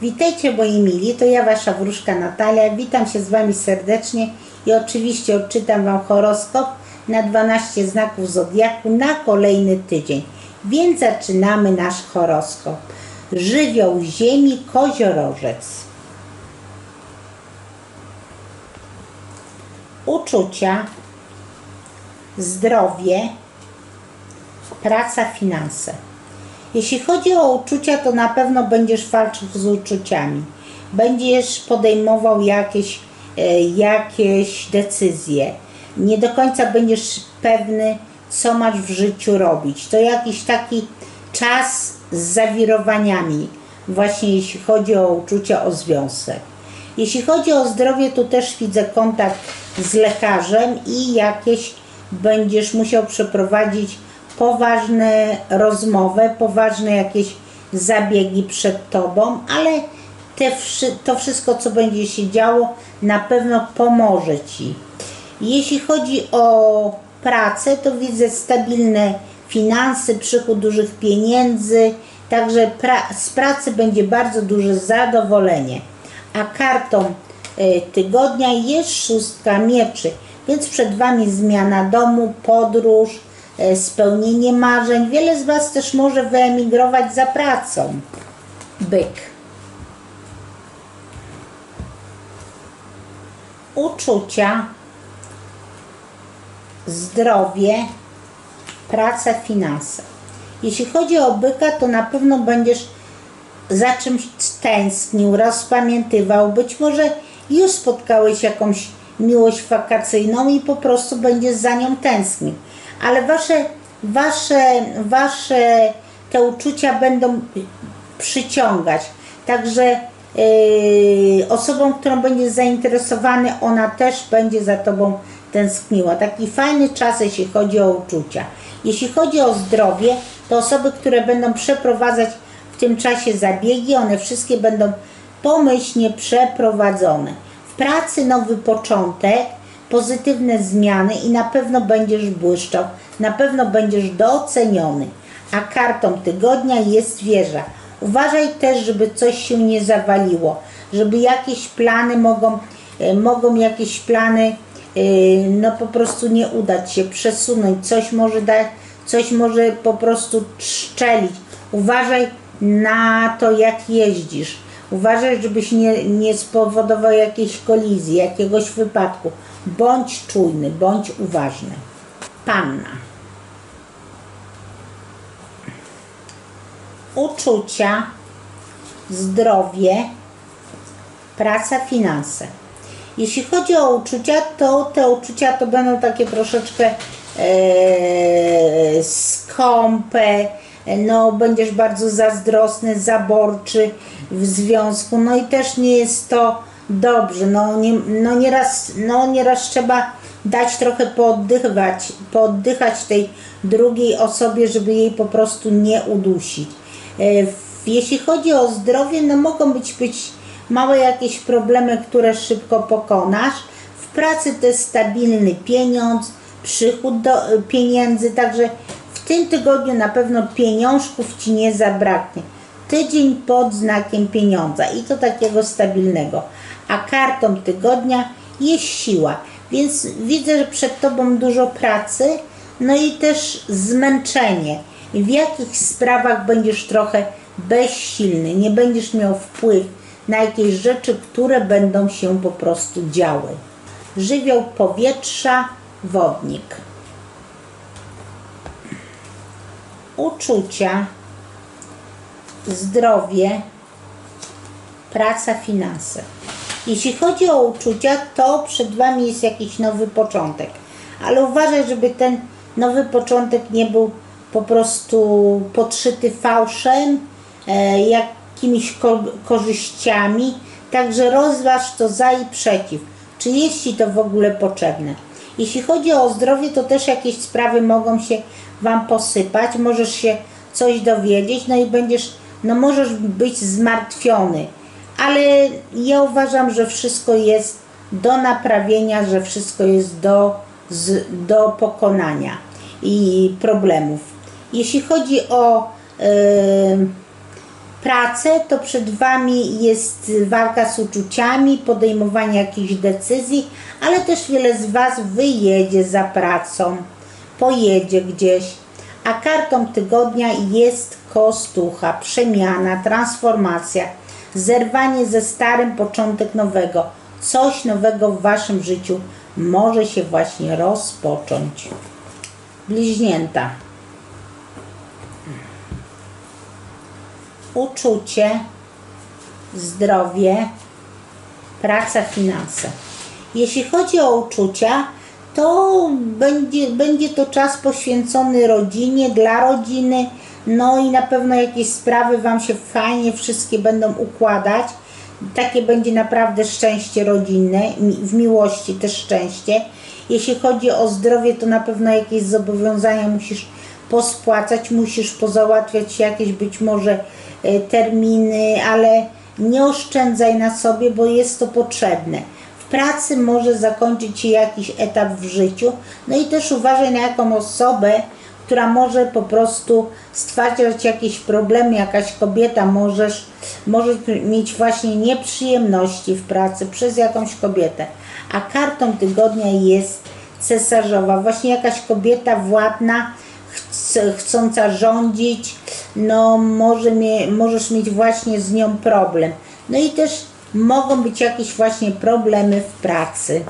Witajcie moi mili, to ja Wasza wróżka Natalia, witam się z Wami serdecznie i oczywiście odczytam Wam horoskop na 12 znaków Zodiaku na kolejny tydzień. Więc zaczynamy nasz horoskop. Żywioł ziemi, koziorożec. Uczucia, zdrowie, praca, finanse. Jeśli chodzi o uczucia, to na pewno będziesz walczył z uczuciami. Będziesz podejmował jakieś, e, jakieś decyzje. Nie do końca będziesz pewny, co masz w życiu robić. To jakiś taki czas z zawirowaniami, właśnie jeśli chodzi o uczucia, o związek. Jeśli chodzi o zdrowie, to też widzę kontakt z lekarzem i jakieś będziesz musiał przeprowadzić poważne rozmowy, poważne jakieś zabiegi przed tobą, ale te, to wszystko, co będzie się działo, na pewno pomoże ci. Jeśli chodzi o pracę, to widzę stabilne finanse, przychód dużych pieniędzy, także pra- z pracy będzie bardzo duże zadowolenie. A kartą y, tygodnia jest szóstka mieczy, więc przed Wami zmiana domu, podróż, spełnienie marzeń. Wiele z Was też może wyemigrować za pracą. Byk. Uczucia, zdrowie, praca, finanse. Jeśli chodzi o byka, to na pewno będziesz za czymś tęsknił, rozpamiętywał. Być może już spotkałeś jakąś miłość wakacyjną i po prostu będziesz za nią tęsknił. Ale wasze, wasze, wasze te uczucia będą przyciągać. Także yy, osobą, którą będziesz zainteresowany, ona też będzie za tobą tęskniła. Taki fajny czas, jeśli chodzi o uczucia. Jeśli chodzi o zdrowie, to osoby, które będą przeprowadzać w tym czasie zabiegi, one wszystkie będą pomyślnie przeprowadzone. W pracy nowy początek, pozytywne zmiany i na pewno będziesz błyszczał, na pewno będziesz doceniony. A kartą tygodnia jest wieża. Uważaj też, żeby coś się nie zawaliło, żeby jakieś plany mogą, e, mogą jakieś plany e, no po prostu nie udać się, przesunąć, coś może dać, coś może po prostu szczelić. Uważaj na to, jak jeździsz. Uważaj, żebyś nie, nie spowodował jakiejś kolizji, jakiegoś wypadku. Bądź czujny, bądź uważny. Panna. Uczucia, zdrowie, praca, finanse. Jeśli chodzi o uczucia, to te uczucia to będą takie troszeczkę e, skąpe, no będziesz bardzo zazdrosny, zaborczy w związku, no i też nie jest to dobrze, no, nie, no, nieraz, no nieraz trzeba dać trochę pooddychać, pooddychać tej drugiej osobie, żeby jej po prostu nie udusić. E, Jeśli chodzi o zdrowie, no mogą być, być małe jakieś problemy, które szybko pokonasz. W pracy to jest stabilny pieniądz, przychód do, pieniędzy, także w tym tygodniu na pewno pieniążków Ci nie zabraknie. Tydzień pod znakiem pieniądza i to takiego stabilnego. A kartą tygodnia jest siła, więc widzę, że przed Tobą dużo pracy, no i też zmęczenie. W jakich sprawach będziesz trochę bezsilny, nie będziesz miał wpływ na jakieś rzeczy, które będą się po prostu działy. Żywioł powietrza, wodnik. Uczucia, zdrowie, praca, finanse. Jeśli chodzi o uczucia, to przed Wami jest jakiś nowy początek. Ale uważaj, żeby ten nowy początek nie był po prostu podszyty fałszem, e, jakimiś ko- korzyściami. Także rozważ to za i przeciw. Czy jest Ci to w ogóle potrzebne? Jeśli chodzi o zdrowie, to też jakieś sprawy mogą się Wam posypać. Możesz się coś dowiedzieć, no i będziesz, no możesz być zmartwiony. Ale ja uważam, że wszystko jest do naprawienia, że wszystko jest do, z, do pokonania i problemów. Jeśli chodzi o pracę, to przed Wami jest walka z uczuciami, podejmowanie jakichś decyzji, ale też wiele z Was wyjedzie za pracą, pojedzie gdzieś. A kartą tygodnia jest kostucha, przemiana, transformacja, zerwanie ze starym, początek nowego. Coś nowego w Waszym życiu może się właśnie rozpocząć. Bliźnięta. uczucie, zdrowie, praca, finanse. Jeśli chodzi o uczucia, to będzie, będzie to czas poświęcony rodzinie, dla rodziny, no i na pewno jakieś sprawy Wam się fajnie wszystkie będą układać. Takie będzie naprawdę szczęście rodzinne, w miłości też szczęście. Jeśli chodzi o zdrowie, to na pewno jakieś zobowiązania musisz pospłacać, musisz pozałatwiać jakieś być może e, terminy, ale nie oszczędzaj na sobie, bo jest to potrzebne. W pracy może zakończyć się jakiś etap w życiu, no i też uważaj na jaką osobę, która może po prostu stwarzać jakieś problemy, jakaś kobieta możesz, może mieć właśnie nieprzyjemności w pracy przez jakąś kobietę. A kartą tygodnia jest cesarzowa, właśnie jakaś kobieta władna, chc- chcąca rządzić, no może mie, możesz mieć właśnie z nią problem. No i też mogą być jakieś właśnie problemy w pracy.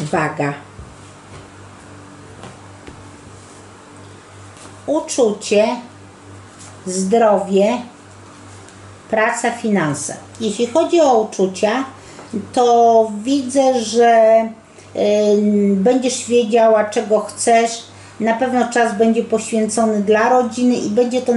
Waga. Uczucie, zdrowie, praca, finanse. Jeśli chodzi o uczucia, to widzę, że y, będziesz wiedziała, czego chcesz. Na pewno czas będzie poświęcony dla rodziny i będzie to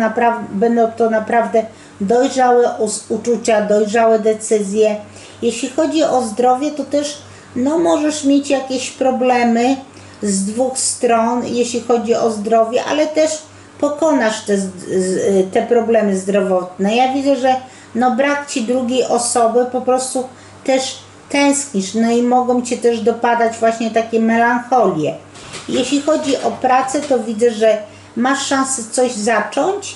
będą to naprawdę dojrzałe uczucia, dojrzałe decyzje. Jeśli chodzi o zdrowie, to też no, możesz mieć jakieś problemy z dwóch stron, jeśli chodzi o zdrowie, ale też pokonasz te, te problemy zdrowotne. Ja widzę, że no, brak ci drugiej osoby po prostu też tęsknisz, no i mogą cię też dopadać właśnie takie melancholie. Jeśli chodzi o pracę, to widzę, że masz szansę coś zacząć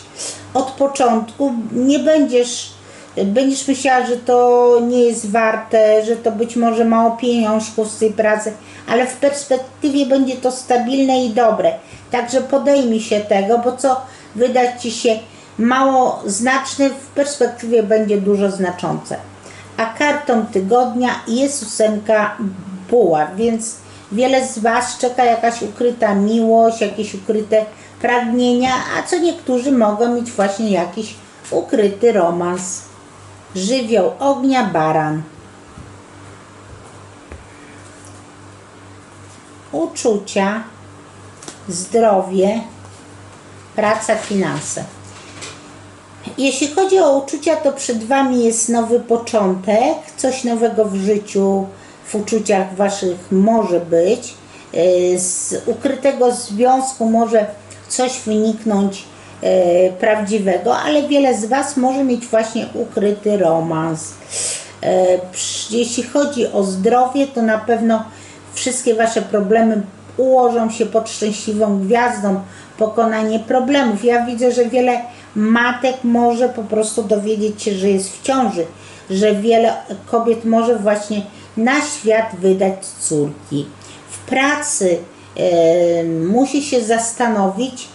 od początku. Nie będziesz, będziesz myślała, że to nie jest warte, że to być może mało pieniążków z tej pracy, ale w perspektywie będzie to stabilne i dobre. Także podejmij się tego, bo co wydać ci się mało znaczne, w perspektywie będzie dużo znaczące. A kartą tygodnia jest ósemka buław, więc wiele z Was czeka jakaś ukryta miłość, jakieś ukryte pragnienia, a co niektórzy mogą mieć właśnie jakiś ukryty romans. Żywioł ognia baran. Uczucia, zdrowie, praca, finanse. Jeśli chodzi o uczucia, to przed Wami jest nowy początek, coś nowego w życiu, w uczuciach Waszych może być. Yy, Z ukrytego związku może coś wyniknąć prawdziwego, ale wiele z Was może mieć właśnie ukryty romans. Przy- Jeśli chodzi o zdrowie, to na pewno wszystkie Wasze problemy ułożą się pod szczęśliwą gwiazdą, pokonanie problemów. Ja widzę, że wiele matek może po prostu dowiedzieć się, że jest w ciąży, że wiele kobiet może właśnie na świat wydać córki. W pracy e, musi się zastanowić,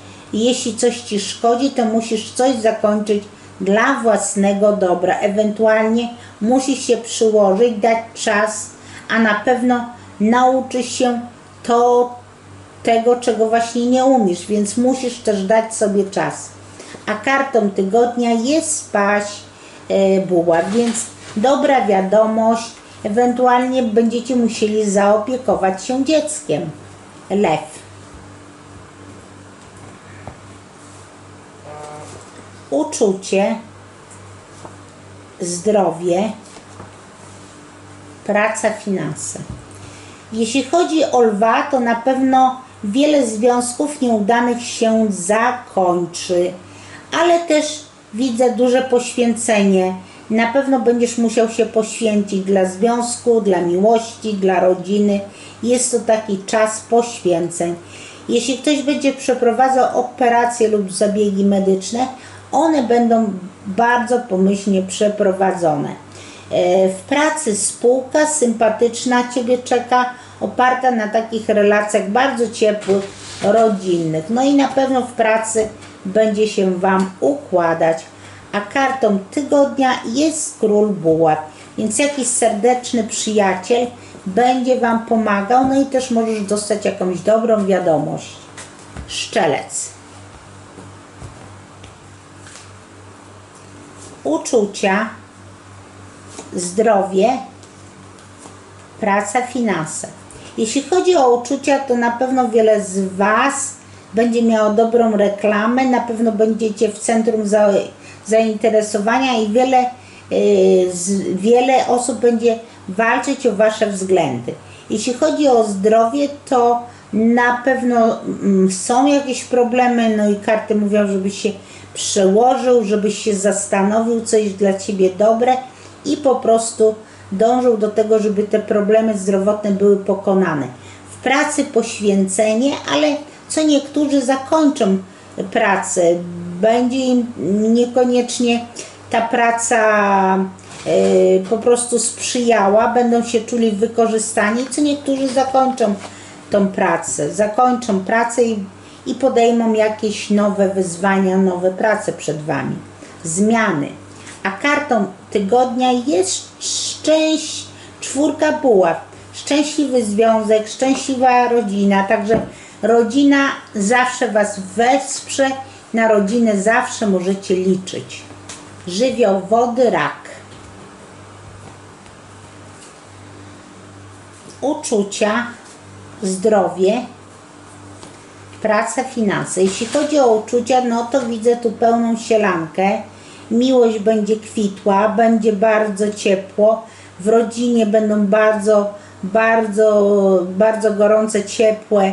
jeśli coś Ci szkodzi, to musisz coś zakończyć dla własnego dobra. Ewentualnie musisz się przyłożyć, dać czas, a na pewno nauczysz się to, tego, czego właśnie nie umiesz, więc musisz też dać sobie czas. A kartą tygodnia jest spaść e, buław, więc dobra wiadomość, ewentualnie będziecie musieli zaopiekować się dzieckiem. Lew. Uczucie, zdrowie, praca, finanse. Jeśli chodzi o lwa, to na pewno wiele związków nieudanych się zakończy, ale też widzę duże poświęcenie. Na pewno będziesz musiał się poświęcić dla związku, dla miłości, dla rodziny. Jest to taki czas poświęceń. Jeśli ktoś będzie przeprowadzał operacje lub zabiegi medyczne, one będą bardzo pomyślnie przeprowadzone. E, W pracy spółka sympatyczna Ciebie czeka, oparta na takich relacjach bardzo ciepłych, rodzinnych. No i na pewno w pracy będzie się Wam układać. A kartą tygodnia jest król buław, więc jakiś serdeczny przyjaciel będzie Wam pomagał, no i też możesz dostać jakąś dobrą wiadomość. Szczelec. Uczucia, zdrowie, praca, finanse. Jeśli chodzi o uczucia, to na pewno wiele z Was będzie miało dobrą reklamę, na pewno będziecie w centrum za, zainteresowania i wiele, z, wiele osób będzie walczyć o Wasze względy. Jeśli chodzi o zdrowie, to na pewno mm, są jakieś problemy, no i karty mówią, żebyś się przełożył, żebyś się zastanowił, co jest dla Ciebie dobre i po prostu dążył do tego, żeby te problemy zdrowotne były pokonane. W pracy poświęcenie, ale co niektórzy zakończą pracę, będzie im niekoniecznie ta praca y, po prostu sprzyjała, będą się czuli wykorzystani, co niektórzy zakończą tą pracę, zakończą pracę i, i podejmą jakieś nowe wyzwania, nowe prace przed Wami, zmiany. A kartą tygodnia jest szczęść, czwórka buław, szczęśliwy związek, szczęśliwa rodzina, także rodzina zawsze Was wesprze, na rodzinę zawsze możecie liczyć. Żywioł wody, rak. Uczucia, zdrowie, praca, finanse. Jeśli chodzi o uczucia, no to widzę tu pełną sielankę. Miłość będzie kwitła, będzie bardzo ciepło. W rodzinie będą bardzo, bardzo, bardzo gorące, ciepłe e,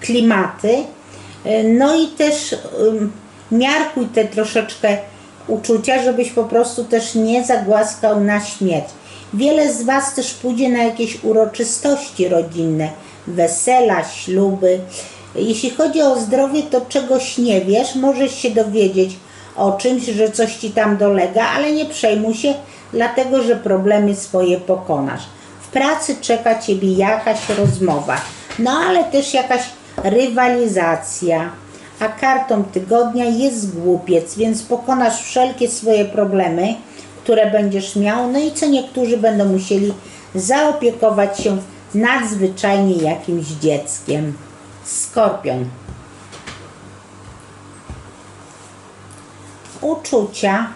klimaty. E, No i też miarkuj te troszeczkę uczucia, żebyś po prostu też nie zagłaskał na śmierć. Wiele z Was też pójdzie na jakieś uroczystości rodzinne, wesela, śluby. Jeśli chodzi o zdrowie, to czegoś nie wiesz, możesz się dowiedzieć o czymś, że coś Ci tam dolega, ale nie przejmuj się, dlatego że problemy swoje pokonasz. W pracy czeka Ciebie jakaś rozmowa, no ale też jakaś rywalizacja. A kartą tygodnia jest głupiec, więc pokonasz wszelkie swoje problemy, które będziesz miał, no i co niektórzy będą musieli zaopiekować się nadzwyczajnie jakimś dzieckiem. Skorpion. Uczucia,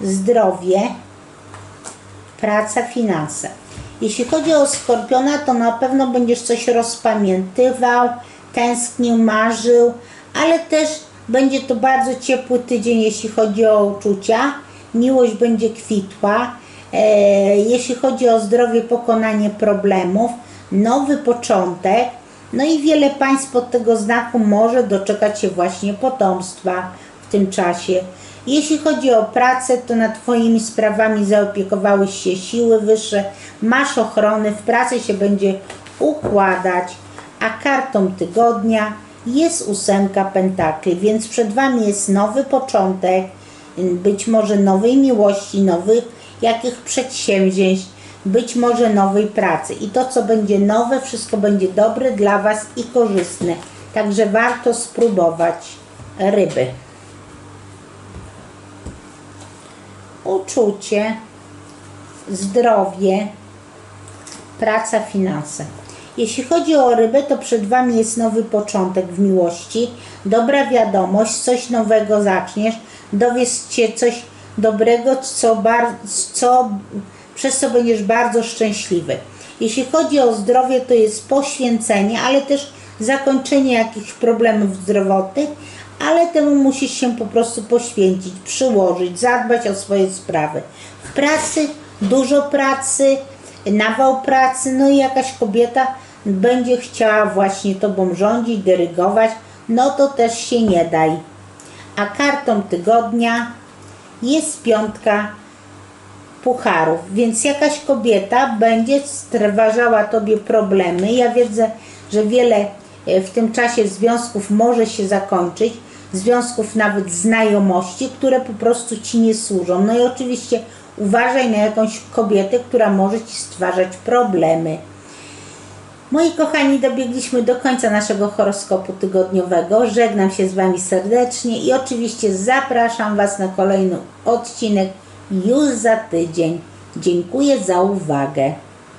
zdrowie, praca, finanse. Jeśli chodzi o skorpiona, to na pewno będziesz coś rozpamiętywał, tęsknił, marzył, ale też będzie to bardzo ciepły tydzień, jeśli chodzi o uczucia. Miłość będzie kwitła. E, jeśli chodzi o zdrowie, pokonanie problemów, nowy początek. No i wiele państw pod tego znaku może doczekać się właśnie potomstwa w tym czasie. Jeśli chodzi o pracę, to nad Twoimi sprawami zaopiekowały się siły wyższe, masz ochronę, w pracy się będzie układać, a kartą tygodnia jest ósemka pentakli, więc przed Wami jest nowy początek, być może nowej miłości, nowych jakich przedsięwzięć, być może nowej pracy. I to, co będzie nowe, wszystko będzie dobre dla Was i korzystne. Także warto spróbować ryby. Uczucie, zdrowie, praca, finanse. Jeśli chodzi o rybę, to przed Wami jest nowy początek w miłości, dobra wiadomość, coś nowego zaczniesz, dowiesz się coś dobrego, co, bar, co, przez co będziesz bardzo szczęśliwy. Jeśli chodzi o zdrowie, to jest poświęcenie, ale też zakończenie jakichś problemów zdrowotnych, ale temu musisz się po prostu poświęcić, przyłożyć, zadbać o swoje sprawy. W pracy dużo pracy, nawał pracy, no i jakaś kobieta będzie chciała właśnie tobą rządzić, dyrygować, no to też się nie daj. A kartą tygodnia jest piątka pucharów, więc jakaś kobieta będzie stwarzała tobie problemy. Ja wiedzę, że wiele e, w tym czasie związków może się zakończyć. związków nawet znajomości, które po prostu Ci nie służą. No i oczywiście uważaj na jakąś kobietę, która może Ci stwarzać problemy. Moi kochani, dobiegliśmy do końca naszego horoskopu tygodniowego. Żegnam się z Wami serdecznie i oczywiście zapraszam Was na kolejny odcinek już za tydzień. Dziękuję za uwagę.